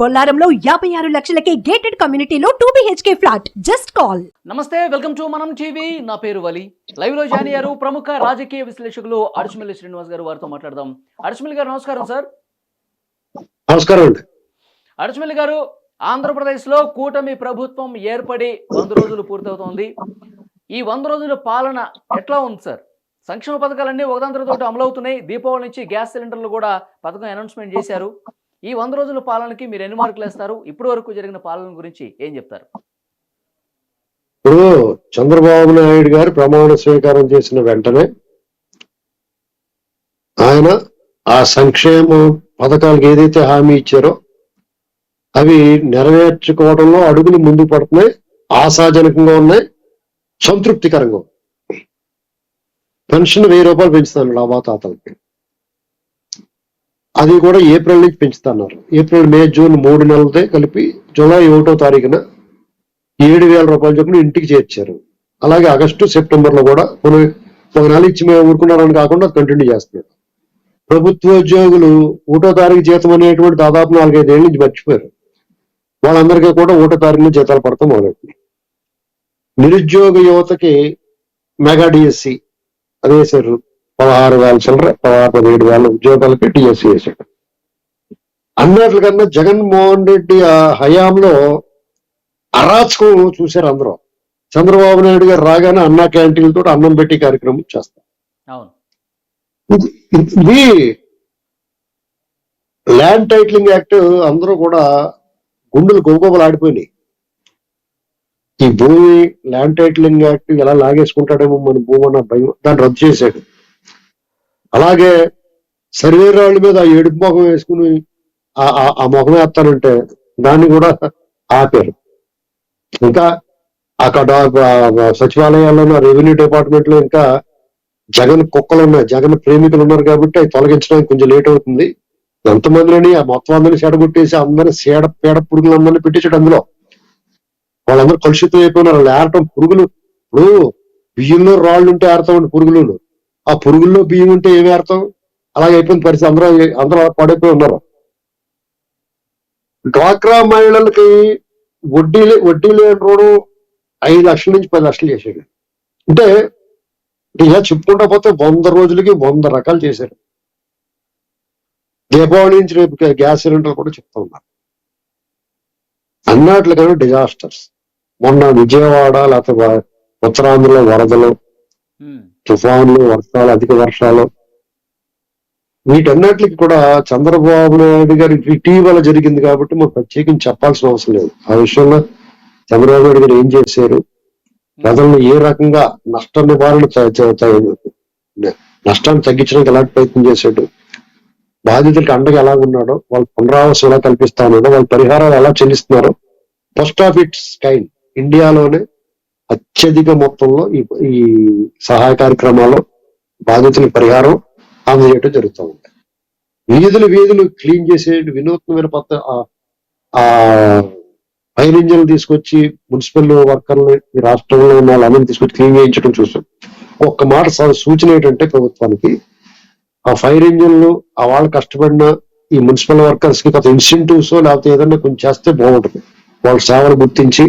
బొల్లారంలో యాభై ఆరు లక్షలకే గేటెడ్ కమ్యూనిటీలో two BHK flat just call నమస్తే వెల్కమ్ టు మనం టీవీ నా పేరు వలి. లైవ్లో జాయిన్ అయ్యారు ప్రముఖ రాజకీయ విశ్లేషకులు అడుచుమిల్లి శ్రీనివాస్ గారు. వారితో మాట్లాడదాం. అడుచుమిల్లి గారు నమస్కారం సార్. నమస్కారం అండి. అడుచుమిల్లి గారు ఆంధ్రప్రదేశ్లో కూటమి ప్రభుత్వం ఏర్పడి వంద రోజులు పూర్తవుతోంది. ఈ వంద రోజుల పాలన ఎట్లా ఉంది సార్? సంక్షేమ పథకాలన్నీ ఒకదాని తర్వాత అమలవుతున్నాయి. దీపావళి నుంచి గ్యాస్ సిలిండర్లు కూడా పథకం అనౌన్స్మెంట్ చేశారు. ఈ వంద రోజుల పాలనకి మీరు ఎన్ని మార్కులు వేస్తారు? ఇప్పటి వరకు జరిగిన పాలన గురించి ఏం చెప్తారు? ఇప్పుడు చంద్రబాబు నాయుడు గారు ప్రమాణ స్వీకారం చేసిన వెంటనే ఆయన ఆ సంక్షేమ పథకాలకు ఏదైతే హామీ ఇచ్చారో అవి నెరవేర్చుకోవడంలో అడుగులు ముందుకు పడుతున్నాయి ఆశాజనకంగా ఉన్నాయి సంతృప్తికరంగా పెన్షన్ వెయ్యి రూపాయలు పెంచుతాను లాభాతాతలకి అది కూడా ఏప్రిల్ నుంచి పెంచుతున్నారు. ఏప్రిల్ మే జూన్ మూడు నెలలతో కలిపి జూలై ఒకటో తారీఖున ఏడు వేల రూపాయల చొప్పున ఇంటికి చేర్చారు. అలాగే ఆగస్టు సెప్టెంబర్లో కూడా కొన్ని ఒక నెల ఇచ్చి మేము ఊరుకున్నారని కాకుండా కంటిన్యూ చేస్తున్నారు. ప్రభుత్వ ఉద్యోగులు ఒకటో తారీఖు జీతం అనేటువంటి దాదాపు నాలుగైదు ఏళ్ళ నుంచి మర్చిపోయారు. వాళ్ళందరికీ కూడా ఒకటో తారీఖు నుంచి జీతాలు పడతాం మొదలెట్టింది. నిరుద్యోగ యువతకి మెగా డిఎస్సి అది వేశారు పదహారు వేల చిల్లర పదహారు పదిహేడు వేల ఉద్యోగాలకి డిఎస్సి వేశాడు. అన్నట్లుకన్నా జగన్మోహన్ రెడ్డి ఆ హయాంలో అరాచకం చూశారు అందరూ. చంద్రబాబు నాయుడు గారు రాగానే అన్నా క్యాంటీన్లతో అన్నం పెట్టి కార్యక్రమం చేస్తారు. ఇది ల్యాండ్ టైటిలింగ్ యాక్ట్ అందరూ కూడా గుండెలు గొప్పలు ఆడిపోయినాయి ఈ భూమి ల్యాండ్ టైటిలింగ్ యాక్ట్ ఎలా లాగేసుకుంటాడేమో మన భూమి అన్న భయం దాన్ని రద్దు చేశాడు. అలాగే శరీరాల రాళ్ళ మీద ఆ ఏడుపు మొఖం వేసుకుని ఆ- ఆ- వేస్తారంటే మొఖం దాన్ని కూడా ఆపారు. ఇంకా అక్కడ సచివాలయాల్లో సచివాలయాల్లోనూ రెవెన్యూ డిపార్ట్మెంట్లో ఇంకా జగన్ కుక్కలు ఉన్నాయి జగన్ ప్రేమికులు ఉన్నారు కాబట్టి అవి తొలగించడానికి కొంచెం లేట్ అవుతుంది. ఎంతమందిని ఆ మొత్తం అందరినీ చెడగొట్టేసి అందరినీ సేడ పేడ పీడ పురుగులందరినీ పెట్టేసాడు అందులో. వాళ్ళందరూ కలుషితం అయిపోయినారు. వాళ్ళు ఏరటం పురుగులు. ఇప్పుడు బియ్యంలో రాళ్ళు ఉంటే ఏరతామండి పురుగులు ఆ పురుగుల్లో బియ్యం ఉంటే ఏమి అర్థం? అలాగే అయిపోయిన పరిస్థితి. అందరూ అందరూ పడిపోయి ఉన్నారు. డ్వాక్రా మహిళలకి వడ్డీ లే- వడ్డీ లేని రుణం ఐదు లక్షల నుంచి పది లక్షలు చేశాడు. అంటే ఇలా చెప్పుకుంటా పోతే వంద రోజులకి వంద రకాలు చేశారు దీపావళి నుంచి రేపు గ్యాస్ సిలిండర్ కూడా చెప్తా ఉన్నారు. అన్నట్లుగానే డిజాస్టర్స్ మొన్న విజయవాడ లేకపోతే ఉత్తరాంధ్రలో వరదలు తుఫాన్లు వర్షాలు అధిక వర్షాలు. వీటన్నిటికి కూడా చంద్రబాబు నాయుడు గారి ఇటీవల జరిగింది కాబట్టి మనం ప్రత్యేకించి చెప్పాల్సిన అవసరం లేదు. ఆ విషయంలో చంద్రబాబు నాయుడు గారు ఏం చేశారు? ప్రజలను ఏ రకంగా నష్ట నివారణ నష్టాన్ని తగ్గించడానికి ఎలాంటి ప్రయత్నం చేశాడు? బాధితులకు అండగా ఎలా ఉన్నాడో? వాళ్ళ పునరావాసం ఎలా కల్పిస్తా ఉన్నాడో? వాళ్ళ పరిహారాలు ఎలా చెల్లిస్తున్నారో. ఫస్ట్ ఆఫ్ ఇట్స్ కైండ్ ఇండియాలోనే అత్యధిక మొత్తంలో ఈ ఈ సహాయ కార్యక్రమాల్లో బాధితుల పరిహారం అందజేయటం జరుగుతూ ఉంది. వీధులు వీధులు క్లీన్ చేసే వినూత్నమైన పద్ధ ఆ- ఫైర్ ఇంజన్లు తీసుకొచ్చి మున్సిపల్ వర్కర్లు ఈ రాష్ట్రంలో ఉన్న వాళ్ళందరినీ తీసుకొచ్చి క్లీన్ చేయించడం చూసాం. ఒక్క మాట సూచన ఏంటంటే ప్రభుత్వానికి ఆ ఫైర్ ఇంజన్లు ఆ వాళ్ళు కష్టపడిన ఈ మున్సిపల్ వర్కర్స్కి కొంత ఇన్సెంటివ్స్ లేకపోతే ఏదైనా కొంచెం చేస్తే బాగుంటుంది. వాళ్ళ సేవలు గుర్తించి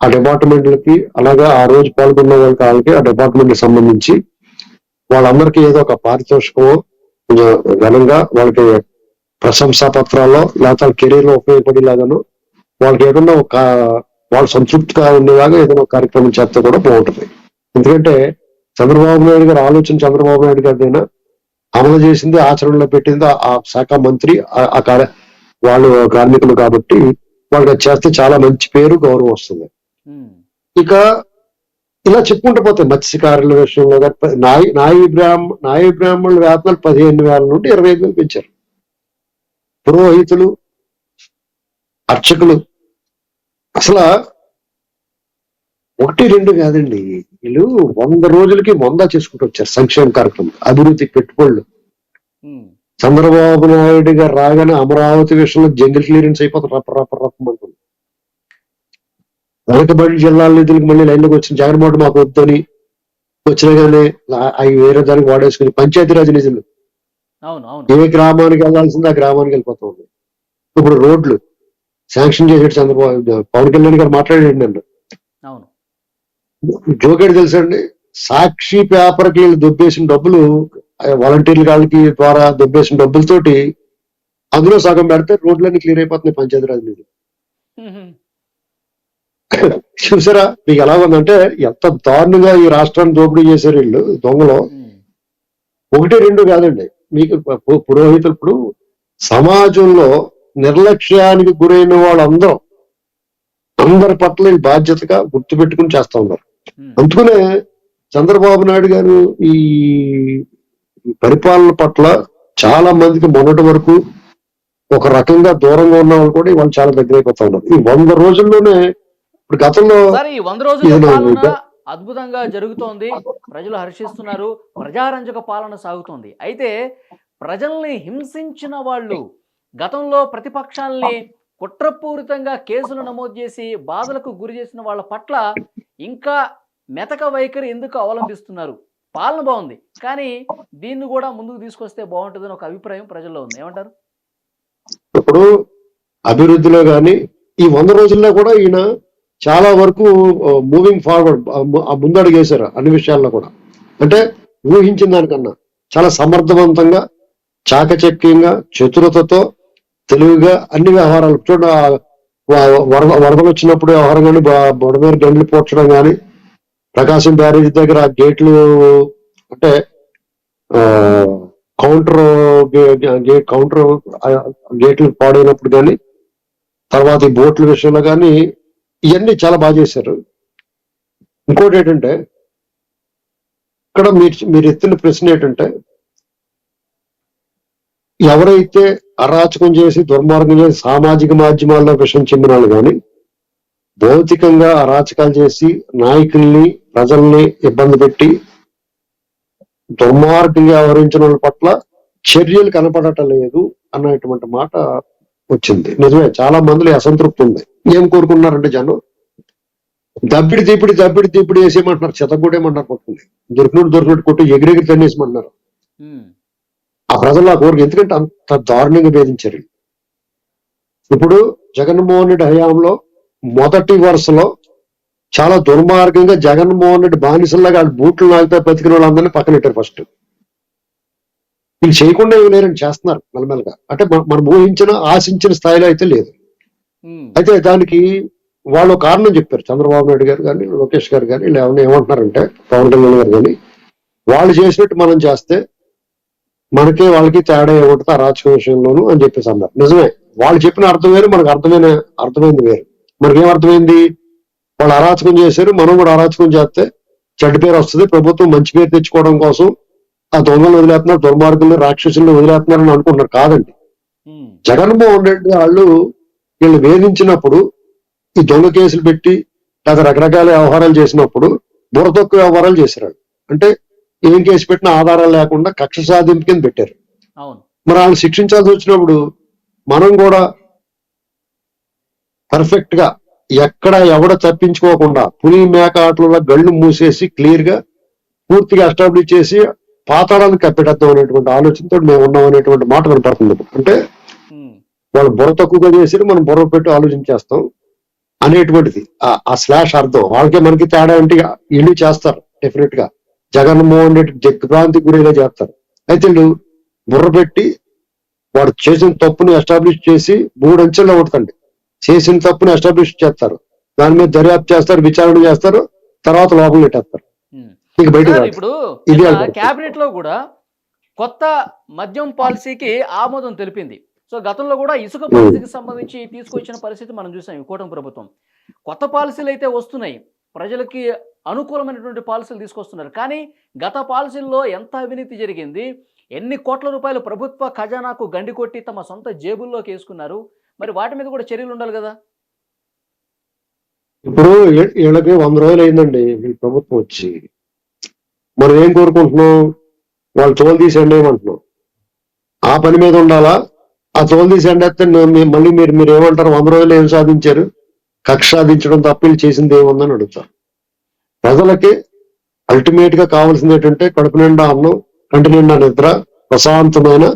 ఆ డిపార్ట్మెంట్లకి అలాగే ఆ రోజు పాల్గొన్న వాళ్ళకి ఆ డిపార్ట్మెంట్కి సంబంధించి వాళ్ళందరికీ ఏదో ఒక పారితోషికమో కొంచెం ఘనంగా వాళ్ళకి ప్రశంసా పత్రాల్లో లేకపోతే కెరీర్లో ఉపయోగపడేలాగాను వాళ్ళకి ఏదన్నా ఒక వాళ్ళు సంతృప్తిగా ఉండేలాగా ఏదైనా కార్యక్రమం చేస్తే కూడా బాగుంటుంది. ఎందుకంటే చంద్రబాబు నాయుడు గారి ఆలోచన చంద్రబాబు నాయుడు గారిదైనా అమలు చేసింది ఆచరణలో పెట్టింది ఆ- శాఖ మంత్రి ఆ- కార్య వాళ్ళు కార్మికులు కాబట్టి వాళ్ళకి చేస్తే చాలా మంచి పేరు గౌరవం వస్తుంది. ఇక ఇలా చెప్పుకుంటూ పోతే మత్స్యకారుల విషయంలో నాయి నాయి బ్రాహ్మ నాయి బ్రాహ్మణుల వేతనాలు పదిహేను వేల నుండి ఇరవై ఐదు వేలు పెంచారు పురోహితులు అర్చకులు అసలు ఒకటి రెండు కాదండి వీళ్ళు వంద రోజులకి వంద చేసుకుంటూ వచ్చారు సంక్షేమ కార్యక్రమం అభివృద్ధి పెట్టుబడులు చంద్రబాబు నాయుడు గారు రాగానే అమరావతి విషయంలో జంగిల్ క్లియరెన్స్ అయిపోతుంది రప్ప రప్ప రప్పమంటుంది వెనకబడి జిల్లాల నిధులకు మళ్ళీ లైన్లోకి వచ్చిన జగన్మోహన్ మాకు వద్దని వచ్చినా కానీ అవి వేరే దానికి వాడేసుకుని పంచాయతీరాజ్ నిధులు. ఏ గ్రామానికి వెళ్ళాల్సింది ఆ గ్రామానికి వెళ్ళిపోతా ఉంది ఇప్పుడు రోడ్లు శాంక్షన్ చేసాడు చంద్రబాబు పవన్ కళ్యాణ్ గారు మాట్లాడాడు నన్ను. జోకేడు తెలుసండి? సాక్షి పేపర్కి వీళ్ళు దొబ్బేసిన డబ్బులు వాలంటీర్ల వాళ్ళకి ద్వారా దొబ్బేసిన డబ్బులతోటి అందులో సగం పెడితే రోడ్లన్నీ క్లియర్ అయిపోతున్నాయి పంచాయతీరాజ్ ఉహుం. చూసారా? మీకు ఎలా ఉందంటే ఎంత దారుణంగా ఈ రాష్ట్రాన్ని దోపిడీ చేశారు వీళ్ళు దొంగలు. ఒకటి రెండు కాదండి. మీకు పురోహితులు ఇప్పుడు సమాజంలో నిర్లక్ష్యానికి గురైన వాళ్ళందరూ అందరి పట్ల బాధ్యతగా గుర్తుపెట్టుకుని చేస్తా ఉన్నారు. అందుకనే చంద్రబాబు నాయుడు గారు ఈ ఈ పరిపాలన పట్ల చాలా మందికి మొన్నటి వరకు ఒక రకంగా దూరంగా ఉన్న వాళ్ళు కూడా ఇవాళ చాలా దగ్గర అయిపోతా ఉన్నారు. ఈ వంద రోజుల్లోనే ఇప్పుడు గతంలో సార్ ఈ వంద రోజుల. అద్భుతంగా జరుగుతోంది. ప్రజలు హర్షిస్తున్నారు. ప్రజారంజక పాలన సాగుతోంది. అయితే ప్రజల్ని హింసించిన వాళ్ళు గతంలో ప్రతిపక్షాల్ని కుట్రపూరితంగా కేసులు నమోదు చేసి బాధలకు గురి చేసిన వాళ్ళ పట్ల ఇంకా మెతక వైఖరి ఎందుకు అవలంబిస్తున్నారు? పాలన బాగుంది. కానీ దీన్ని కూడా ముందుకు తీసుకొస్తే బాగుంటుందని ఒక అభిప్రాయం ప్రజల్లో ఉంది. ఏమంటారు? ఇప్పుడు అభివృద్ధిలో గాని ఈ వంద రోజుల్లో కూడా ఈయన చాలా వరకు మూవింగ్ ఫార్వర్డ్ ముందడుగు వేశారు అన్ని విషయాల్లో కూడా. అంటే ఊహించిన దానికన్నా చాలా సమర్థవంతంగా చాకచక్యంగా చతురతతో తెలివిగా అన్ని వ్యవహారాలు చూడ వరద వరదలు వచ్చినప్పుడు వ్యవహారం కానీ బొడ గండ్లు పోడ్చడం కానీ ప్రకాశం బ్యారేజ్ దగ్గర గేట్లు అంటే కౌంటర్ గేట్ కౌంటర్ గేట్లు పాడైనప్పుడు కానీ తర్వాత ఈ బోట్ల విషయంలో కానీ ఇవన్నీ చాలా బాగా చేశారు. ఇంకోటి ఏంటంటే ఇక్కడ మీరు మీరు ఎత్తిన ప్రశ్న ఏంటంటే ఎవరైతే అరాచకం చేసి దుర్మార్గం చేసి సామాజిక మాధ్యమాల్లో విషయం చెందిన వాళ్ళు కానీ భౌతికంగా అరాచకాలు చేసి నాయకుల్ని ప్రజల్ని ఇబ్బంది పెట్టి దుర్మార్గంగా వ్యవహరించిన వాళ్ళ పట్ల చర్యలు కనపడటం లేదు అన్నటువంటి మాట వచ్చింది. నిజమే చాలా మందిలో అసంతృప్తి ఉంది. ఏం కోరుకున్నారంటే జనం దబ్బిడి తీపిడి దబ్బిడి తీపిడి వేసేయమంటున్నారు చెతగొడేయమంటున్నారు పట్టుకుని. దొరికినట్టు దొరికినట్టు కొట్టి ఎగిరెగిరి తన్నేసమంటున్నారు. ఆ ప్రజలు ఆ కోరిక ఎందుకంటే అంత దారుణంగా వేధించారు. ఇప్పుడు జగన్మోహన్ రెడ్డి హయాంలో మొదటి వరుసలో చాలా దుర్మార్గంగా జగన్మోహన్ రెడ్డి బానిసల్లాగా వాళ్ళు బూట్లు నాగితే బతికిన వాళ్ళందరినీ పక్కన పెట్టారు ఫస్ట్. వీళ్ళు చేయకుండా ఏమి లేరని చేస్తున్నారు మెల్లమెల్లగా. అంటే మన- ఊహించిన ఆశించిన స్థాయిలో అయితే లేదు. అయితే దానికి వాళ్ళు కారణం చెప్పారు. చంద్రబాబు నాయుడు గారు కానీ లోకేష్ గారు కానీ ఏమన్నా ఏమంటున్నారంటే పవన్ కళ్యాణ్ గారు కానీ వాళ్ళు చేసినట్టు మనం చేస్తే మనకి వాళ్ళకి తేడా ఏముంటుంది ఆ రాజకీయ విషయంలోను అని చెప్పేసి అన్నారు. నిజమే. వాళ్ళు చెప్పిన అర్థం వేరు మనకు అర్థమైన అర్థమైంది వేరు. మనకేం అర్థమైంది? వాళ్ళు అరాచకం చేశారు మనం కూడా అరాచకం చేస్తే చెడ్డ పేరు వస్తుంది. ప్రభుత్వం మంచి పేరు తెచ్చుకోవడం కోసం ఆ దొంగలు వదిలేస్తున్నారు దుర్మార్గులు రాక్షసులను వదిలేస్తున్నారు అని అనుకుంటున్నారు కాదండి. జగన్మోహన్ రెడ్డి వాళ్ళు వీళ్ళు వేధించినప్పుడు ఈ దొంగ కేసులు పెట్టి లేదా రకరకాల వ్యవహారాలు చేసినప్పుడు బుర్ర తక్కువ వ్యవహారాలు చేశారు. అంటే ఏం కేసు పెట్టినా ఆధారాలు లేకుండా కక్ష సాధింపు కింద పెట్టారు మరి వాళ్ళు శిక్షించాల్సి వచ్చినప్పుడు మనం కూడా పర్ఫెక్ట్గా ఎక్కడ ఎవడ తప్పించుకోకుండా పులి మేక ఆటలలో గళ్ళు మూసేసి క్లియర్గా పూర్తిగా ఎస్టాబ్లిష్ చేసి పాతాళాన్ని కప్పెట్టేద్దాం అనేటువంటి ఆలోచనతో మేము ఉన్నాం అనేటువంటి మాట వినపడుతుంది. అంటే. వాళ్ళు బుర్ర తక్కువగా చేసి మనం బుర్ర పెట్టి ఆలోచించేస్తాం అనేటువంటిది. ఆ- స్లాష్ అర్థం. వాళ్ళకి మనకి తేడా అంటే ఇల్లు చేస్తారు డెఫినెట్గా. జగన్మోహన్ రెడ్డి దిగ్భ్రాంతి గురిగా చేస్తారు. అయితే వీళ్ళు బుర్ర పెట్టి వాడు చేసిన తప్పుని ఎస్టాబ్లిష్ చేసి మూడు అంచెల్లో ఉంటుందండి చేసిన తప్పుని ఎస్టాబ్లిష్ చేస్తారు. దాని మీద దర్యాప్తు చేస్తారు విచారణ చేస్తారు తర్వాత లోపల పెట్టేస్తారు ఇప్పుడు. క్యాబినెట్లో కూడా కొత్త మద్యం పాలసీకి ఆమోదం తెలిపింది. సో గతంలో కూడా ఇసుక పాలసీకి సంబంధించి తీసుకొచ్చిన పరిస్థితి మనం చూసాం కూటమి ప్రభుత్వం. కొత్త పాలసీలు అయితే వస్తున్నాయి. ప్రజలకి అనుకూలమైనటువంటి పాలసీలు తీసుకొస్తున్నారు. కానీ గత పాలసీల్లో ఎంత అవినీతి జరిగింది? ఎన్ని కోట్ల రూపాయలు ప్రభుత్వ ఖజానాకు గండి కొట్టి తమ సొంత జేబుల్లోకి వేసుకున్నారు? మరి వాటి మీద కూడా చర్యలు ఉండాలి కదా. ఇప్పుడు వీళ్ళకి వంద రోజులు అయిందండి. ప్రభుత్వం వచ్చి మనం ఏం కోరుకుంటున్నాం వాళ్ళు తోలు తీసేయండి ఏమంటున్నాం ఆ పని మీద ఉండాలా? ఆ తోలు తీసేయండి అయితే మళ్ళీ మీరు మీరు ఏమంటారు? వంద రోజులు ఏం సాధించారు? కక్ష సాధించడం తప్పీలు చేసింది ఏముందని అడుగుతారు. ప్రజలకి అల్టిమేట్గా కావాల్సింది ఏంటంటే కడుపు నిండా అన్నం కంటి నిండా నిద్ర ప్రశాంతమైన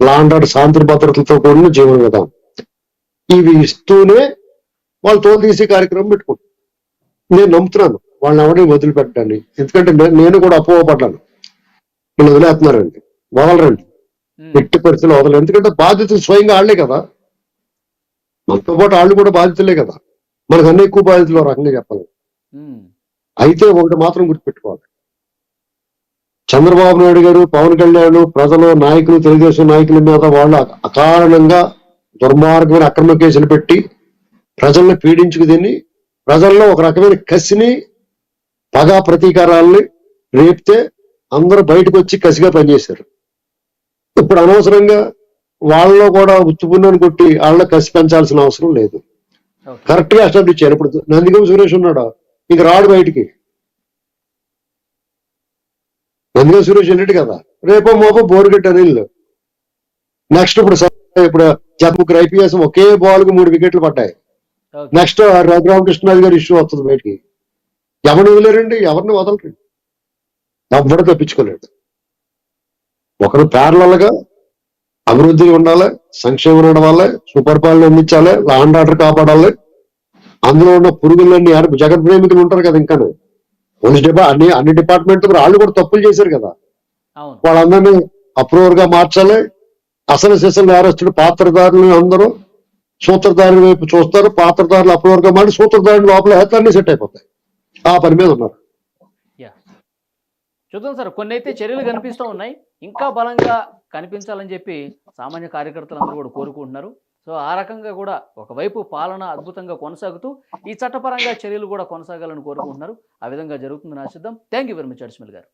లాండర్ శాంతి భద్రతలతో కూడిన జీవన విధానం. ఇవి ఇస్తూనే వాళ్ళు తోలు తీసే కార్యక్రమం పెట్టుకుంటారు. నేను నమ్ముతున్నాను. వాళ్ళని ఎవరిని వదిలిపెట్టండి. ఎందుకంటే నేను కూడా అపోహపడ్డాను. వీళ్ళు వదిలేస్తున్నారండి. వదలరండి. ఎట్టి పరిస్థితుల్లో వదలరు. ఎందుకంటే బాధ్యతలు స్వయంగా వాళ్ళే కదా. మనతో పాటు వాళ్ళు కూడా బాధితులే కదా. మనకు అన్ని ఎక్కువ బాధితులు రకంగా చెప్పాలి. అయితే ఒకటి మాత్రం గుర్తుపెట్టుకోవాలి. చంద్రబాబు నాయుడు గారు పవన్ కళ్యాణ్ ప్రజలు నాయకులు తెలుగుదేశం నాయకుల మీద వాళ్ళు అకారణంగా దుర్మార్గమైన అక్రమ కేసులు పెట్టి ప్రజల్ని పీడించుకు తిని ప్రజల్లో ఒక రకమైన కసిని పగా ప్రతీకారాల్ని రేపితే అందరూ బయటకు వచ్చి కసిగా పనిచేశారు. ఇప్పుడు అనవసరంగా వాళ్ళలో కూడా ఉత్తుపున్నాను కొట్టి వాళ్ళ కసి పెంచాల్సిన అవసరం లేదు. కరెక్ట్గా ఎస్టాబ్లిష్ చేయాలి. ఇప్పుడు నందిగం సురేష్ ఉన్నాడు? ఇంక రాడు బయటికి. నందిగం సురేష్ వెళ్ళాడు కదా. రేపో మోపో బోరుగట్టి అనిల్ నెక్స్ట్ ఇప్పుడు ఇప్పుడు జగముఖర్ ఐపీఎస్ ఒకే బాల్కు మూడు వికెట్లు పడ్డాయి. నెక్స్ట్ రఘురామకృష్ణరాజు గారి ఇష్యూ వస్తుంది బయటికి. ఎవరిని వదిలేరండి? ఎవరిని వదలరండి? ఎవ్వరు తప్పించుకోలేడు ఒకరు ప్యారలల్గా అభివృద్ధి ఉండాలి సంక్షేమం నడవాలి సుపరిపాలన అందించాలి లాండ్ ఆర్డర్ కాపాడాలి. అందులో ఉన్న పురుగులన్నీ ఎవరు జగన్ ప్రేమికులు ఉంటారు కదా ఇంకా పోలీస్ డిపా అన్ని అన్ని డిపార్ట్మెంట్ వాళ్ళు కూడా తప్పులు చేశారు కదా. వాళ్ళందరినీ అప్రూవర్గా మార్చాలి. అసలు సిసలు నేరస్తుడు పాత్రదారులు అందరూ సూత్రధారుల వైపు చూస్తారు. పాత్రదారులు అప్రూవర్గా మారి సూత్రధారులు లోపల వేస్తే అన్ని సెట్ అయిపోతాయి. ఆ పని మీద ఉన్నారు. చూద్దాం సార్ కొన్ని అయితే చర్యలు కనిపిస్తూ ఉన్నాయి. ఇంకా బలంగా కనిపించాలని చెప్పి సామాన్య కార్యకర్తలు అందరూ కూడా కోరుకుంటున్నారు. సో ఆ రకంగా కూడా ఒకవైపు పాలన అద్భుతంగా కొనసాగుతూ ఈ చట్టపరంగా చర్యలు కూడా కొనసాగాలని కోరుకుంటున్నారు. ఆ విధంగా జరుగుతుందని ఆశిద్దాం. థ్యాంక్ యూ వెరీ మచ్ అడిస్మిల్ గారు.